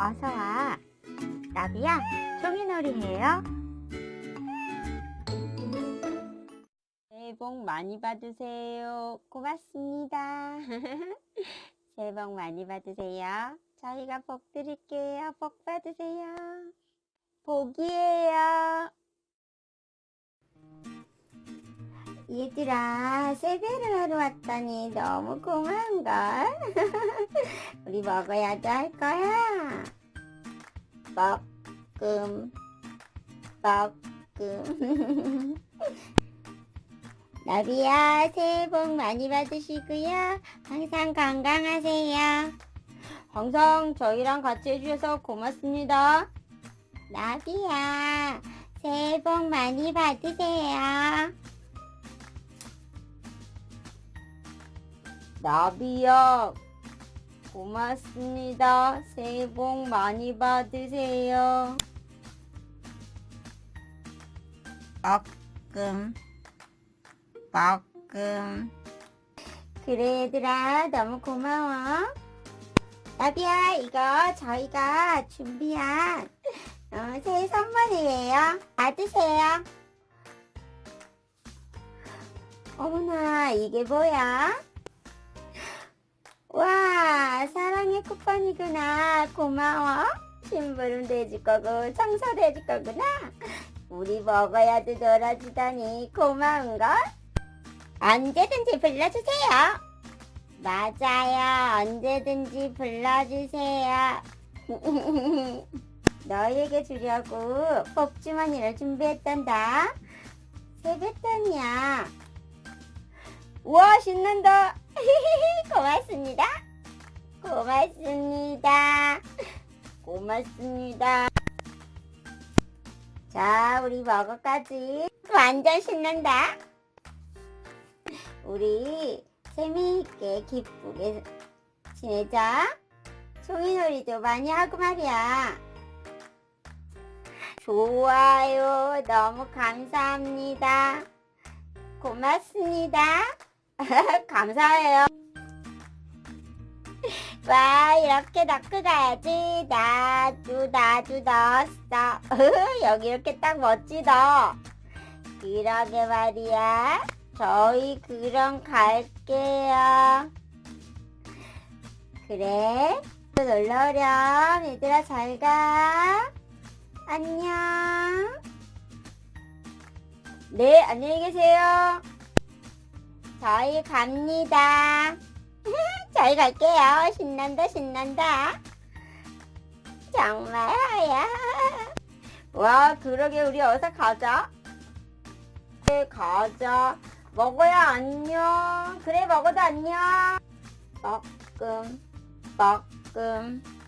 어서 와. 나비야, 종이놀이 해요. 새해 복 많이 받으세요. 고맙습니다. 새해 복 많이 받으세요. 저희가 복 드릴게요. 복 받으세요. 복이에요. 얘들아, 세배를 하러 왔더니 너무 고마운걸? 우리 먹어야지 할 거야. 먹금, 먹금. 나비야, 새해 복 많이 받으시고요. 항상 건강하세요. 항상 저희랑 같이 해주셔서 고맙습니다. 나비야, 새해 복 많이 받으세요. 나비야, 고맙습니다. 새해 복 많이 받으세요. 먹금, 먹금. 그래, 얘들아, 너무 고마워. 나비야, 이거 저희가 준비한 어, 새해 선물이에요. 받으세요. 어머나, 이게 뭐야? 와, 사랑의 쿠폰이구나. 고마워. 심부름도 해줄 거고, 청소도 해줄 거구나. 우리 먹어야도 놀아주다니 고마운걸? 언제든지 불러주세요. 맞아요. 언제든지 불러주세요. 너희에게 주려고 복주머니를 준비했단다. 세뱃돈이야. 우와, 신난다. 고맙습니다. 고맙습니다. 고맙습니다. 자, 우리 먹어까지 완전 신난다. 우리 재미있게 기쁘게 지내자. 종이놀이도 많이 하고 말이야. 좋아요. 너무 감사합니다. 고맙습니다. 감사해요. 와, 이렇게 넣고 가야지. 나도, 나도 넣었어. 여기 이렇게 딱 멋지다. 그러게 말이야. 저희 그럼 갈게요. 그래. 또 놀러 오렴. 얘들아, 잘 가. 안녕. 네, 안녕히 계세요. 저희 갑니다. 저희 갈게요. 신난다, 신난다. 정말 하야. 와, 그러게 우리 어서 가자. 그래, 가자. 먹어야 안녕. 그래, 먹어도 안녕. 먹금, 먹금.